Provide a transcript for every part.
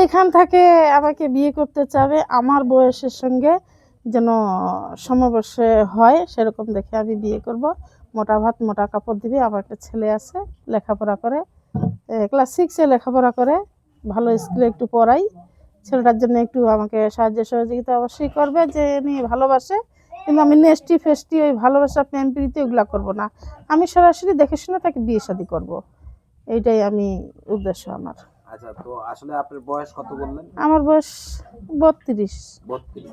যেখান থেকে আমাকে বিয়ে করতে চাবে, আমার বয়সের সঙ্গে যেন সমবয়সে হয়, সেরকম দেখে আমি বিয়ে করব। মোটা ভাত, মোটা কাপড় দিবে, আমার একটা ছেলে আছে, লেখাপড়া করে ক্লাস সিক্সে লেখাপড়া করে, ভালো স্কুলে একটু পড়াই। ছেলেটার জন্য একটু আমাকে সাহায্য সহযোগিতা অবশ্যই করবে, যে নিয়ে ভালোবাসে, কিন্তু আমি নেস্টি ফেস্টি ওই ভালোবাসা, প্রেম, প্রীতি ওগুলা করব না। আমি সরাসরি দেখে শুনে তাকে বিয়ে শাদি করব। এইটাই আমি উদ্দেশ্য আমার। আচ্ছা তো আসলে আপনার বয়স কত বললেন? আমার বয়স বত্রিশ। বত্রিশ।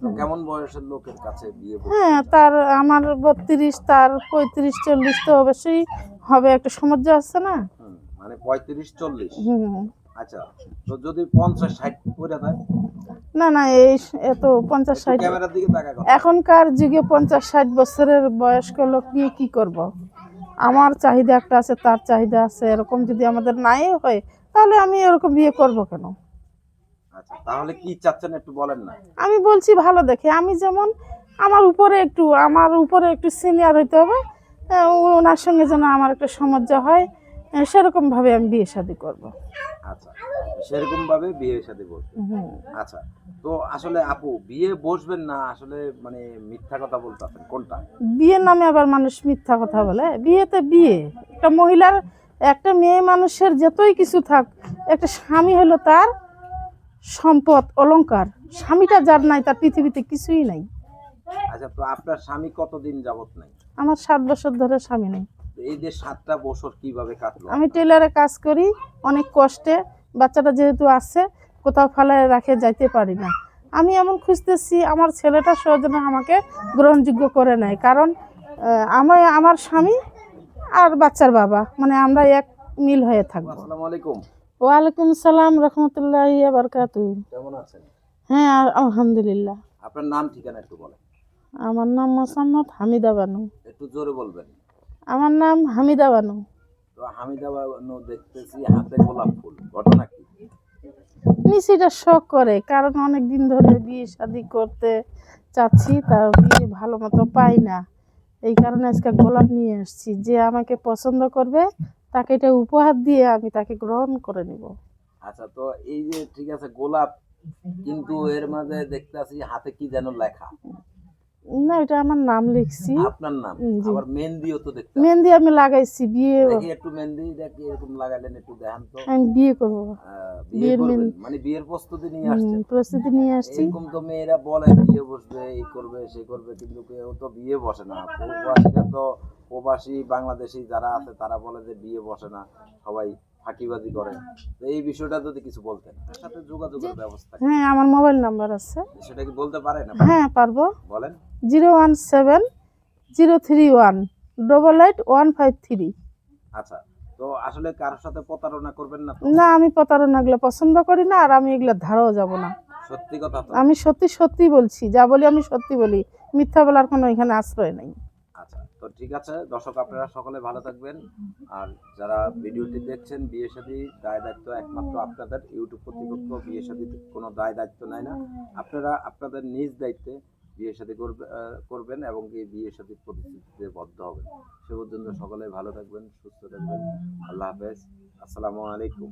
তো কেমন বয়সের লোকের কাছে বিয়ে হ্যাঁ তার আমার বত্রিশ তার পঁয়ত্রিশ চল্লিশ তো অবশ্যই হবে একটা সমস্যা আছে না? মানে পঁয়ত্রিশ চল্লিশ। হুম। আচ্ছা তো যদি পঞ্চাশ ষাট করে দেয় না না এই এত পঞ্চাশ ষাট। ক্যামেরার দিকে তাকা এখনকার যুগে পঞ্চাশ ষাট বছরের বয়স্ক লোক নিয়ে কি করব। আমার চাহিদা একটা আছে তার চাহিদা আছে এরকম যদি আমাদের নাই হয় তাহলে আমি এরকম বিয়ে করব কেন? আচ্ছা তাহলে কি চাচ্ছেন একটু বলেন না। আমি বলছি ভালো দেখে আমি যেমন আমার উপরে একটু আমার উপরে একটু সিনিয়র হইতে হবে ওনার সঙ্গে যেন আমার একটা সমস্যা হয় সেরকমভাবে আমি বিয়ে শাদি করব। আচ্ছা সেরকম ভাবে বিয়ে সাথে বসবেন আচ্ছা তো আসলে আপু বিয়ে বসবেন না আসলে মানে মিথ্যা কথা বলতেছেন কোনটা? বিয়ের নামে আবার মানুষ মিথ্যা কথা বলে। বিয়েতে বিয়ে। একটা মহিলার একটা মেয়ে মানুষের যতই কিছু থাক একটা স্বামী হলো তার সম্পদ অলংকার। স্বামীটা যার নাই তার পৃথিবীতে কিছুই নাই। আচ্ছা তো আপনার স্বামী কতদিন যাবত নাই? আমার সাত বছর ধরে স্বামী নেই। এই যে সাতটা বছর কীভাবে কাটলো? আমি টেলারে কাজ করি অনেক কষ্টে। বাচ্চাটা যেহেতু আছে কোথাও ফেলায় রাখে যাইতে পারি না। আমি এমন খুঁজতেছি আমার ছেলেটা সহজনে আমাকে গ্রহণযোগ্য করে নেয়। কারণ আমার আমার স্বামী আর বাচ্চার বাবা। মানে আমরা এক মিল হয়ে থাকব। আসসালামু আলাইকুম। ওয়ালাইকুম সালাম রহমতুল্লাহ বারকাতু কেমন আছেন? হ্যাঁ আলহামদুলিল্লাহ। আপনার নাম ঠিকানা একটু বলেন। আমার নাম মোসাম্মদ হামিদা বানু। একটু জোরে বলবেন। আমার নাম হামিদা বানু। তো হামিদা বানু দেখতেছি হাতে গোলাপ ফুল ঘটনা কি? নিশ্চয়টা শখ করে কারণ অনেক দিন ধরে বিয়ে শাদি করতে চাচ্ছি তার বিয়ে ভালো মতো পাই না। এই কারণে আজকে গোলাপ নিয়ে এসেছি যে আমাকে পছন্দ করবে তাকে এটা উপহার দিয়ে আমি তাকে গ্রহণ করে নিব। আচ্ছা তো এই যে ঠিক আছে গোলাপ কিন্তু এর মাঝে দেখতেছি হাতে কি যেন লেখা। না এটা আমার নাম লিখছি। আপনার নাম? আবার মেহেন্দিও তো দেখতে মেহেন্দি আমি লাগাইছি বিয়ে একটু মেহেন্দি দেখি এরকম লাগালেন একটু দেখান তো। আমি বিয়ে করব। বিয়ের মানে বিয়ের প্রস্তুতি নিয়ে প্রস্তুতি নিয়ে আসছি। এরকম তো মেয়েরা বলে বিয়ে বসবে এই করবে সে করবে কিন্তু কেউ তো বিয়ে বসে না। প্রবাসীরা তো প্রবাসী বাংলাদেশি যারা আছে তারা বলে যে বিয়ে বসে না সবাই ফাঁকিবাজি করে। তো এই বিষয়টা যদি কিছু বলতেন সাথে যোগাযোগের ব্যবস্থা হ্যাঁ আমার মোবাইল নাম্বার আছে। সেটা কি বলতে পারেন? হ্যাঁ পারব। বলেন। Zero one seven zero three one double eight one five three আচ্ছা তো আসলে কারোর সাথে প্রতারণা করবেন না না আমি প্রতারণাগুলো পছন্দ করি না আর আমি এগুলো ধারাও যাব না। সত্যি কথা আমি সত্যি সত্যি বলছি যা বলি আমি সত্যি বলি মিথ্যা বলার কোনো এখানে আশ্রয় নেই। আচ্ছা তো ঠিক আছে দর্শক আপনারা সকলে ভালো থাকবেন। আর যারা ভিডিওটি দেখছেন বিয়ে শাদী দায় দায়িত্ব একমাত্র আপনাদের। ইউটিউব কর্তৃপক্ষ বিয়ে শাদী কোনো দায় দায়িত্ব নেয় না। আপনারা আপনাদের নিজ দায়িত্বে বিয়ে সাথে করবেন এবং কি বিয়ের সাথে প্রতিশ্রুতিতে বদ্ধ হবেন। সে পর্যন্ত সকলে ভালো থাকবেন, সুস্থ থাকবেন। আল্লাহ হাফেজ। আসসালামু আলাইকুম।